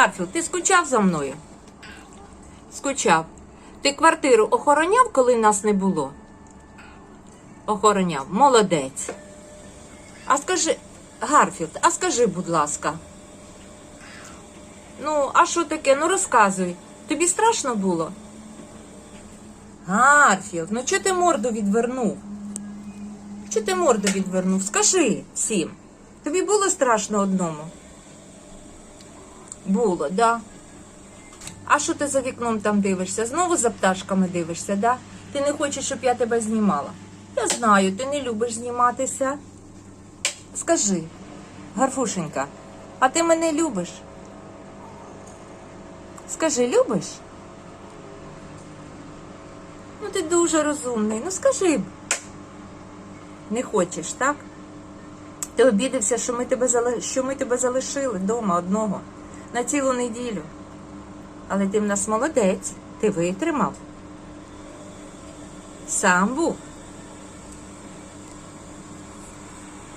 Гарфілд, ти скучав за мною? Скучав. Ти квартиру охороняв, коли нас не було? Охороняв. Молодець. А скажи, Гарфілд, а скажи, будь ласка. Ну, а що таке? Ну розказуй. Тобі страшно було? Гарфілд, ну чого ти морду відвернув? Чого ти морду відвернув? Скажи всім. Тобі було страшно одному? Було, да. А що ти за вікном там дивишся? Знову за пташками дивишся, да? Ти не хочеш, щоб я тебе знімала. Я знаю, ти не любиш зніматися. Скажи, Гарфушенька, а ти мене любиш? Скажи, любиш? Ну, ти дуже розумний. Ну скажи. Не хочеш, так? Ти обідався, що ми тебе зали... що ми тебе залишили вдома одного на цілу неділю. Але ти в нас молодець, ти витримав. Сам був